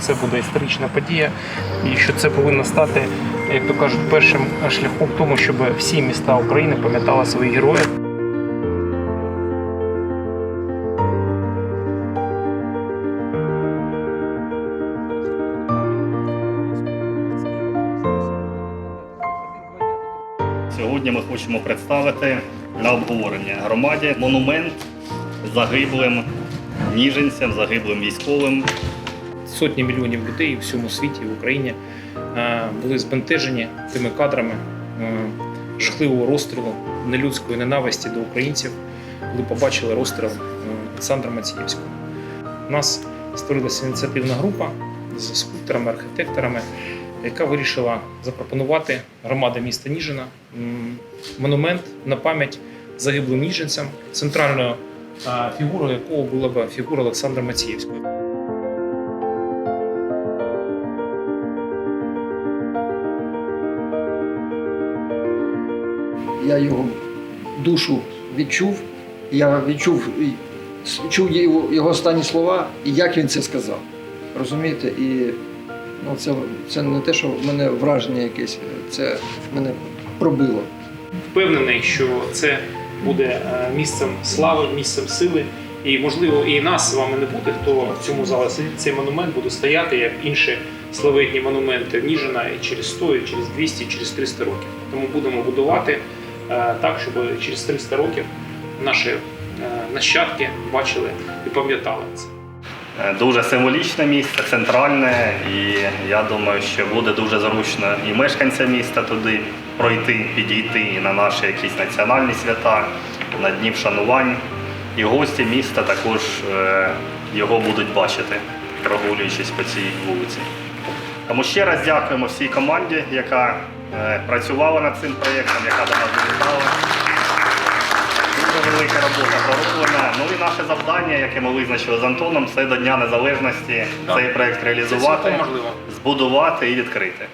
це буде історична подія, і що це повинно стати, як то кажуть, першим шляхом тому, щоб всі міста України пам'ятали своїх героїв. Сьогодні ми хочемо представити на обговорення громаді монумент загиблим ніженцям, загиблим військовим. Сотні мільйонів людей у всьому світі, в Україні е, були збентежені тими кадрами е, жахливого розстрілу нелюдської ненависті до українців, коли побачили розстріл е, Олександра Мацієвського. У нас створилася ініціативна група з скульпторами, архітекторами, яка вирішила запропонувати громаді міста Ніжина монумент на пам'ять загиблим ніженцям, центральною фігурою якого була б фігура Олександра Мацієвського. Я його душу відчув. Я відчув чув його, останні слова і як він це сказав. Розумієте? І ну, це, це не те, що в мене враження якесь, це мене пробило. впевнений, що це буде е, місцем слави, місцем сили. І можливо, і нас з вами не буде, хто в цьому залі. Цей монумент буде стояти як інші славетні монументи Ніжина і через 100, і через 200, і через 300 років. Тому будемо будувати так, щоб через 300 років наші е, нащадки бачили і пам'ятали це. Е, Дуже символічне місце, центральне, і я думаю, що буде дуже зручно і мешканцям міста туди пройти, підійти і на наші якісь національні свята, на дні вшанувань. І гості міста також е, його будуть бачити, прогулюючись по цій вулиці. Тому ще раз дякуємо всій команді, яка е, працювала над цим проєктом, яка до нас долітала. Дуже велика робота пророблена. Ну і наше завдання, яке ми визначили з Антоном, це до Дня Незалежності цей проєкт реалізувати, можливо. збудувати і відкрити.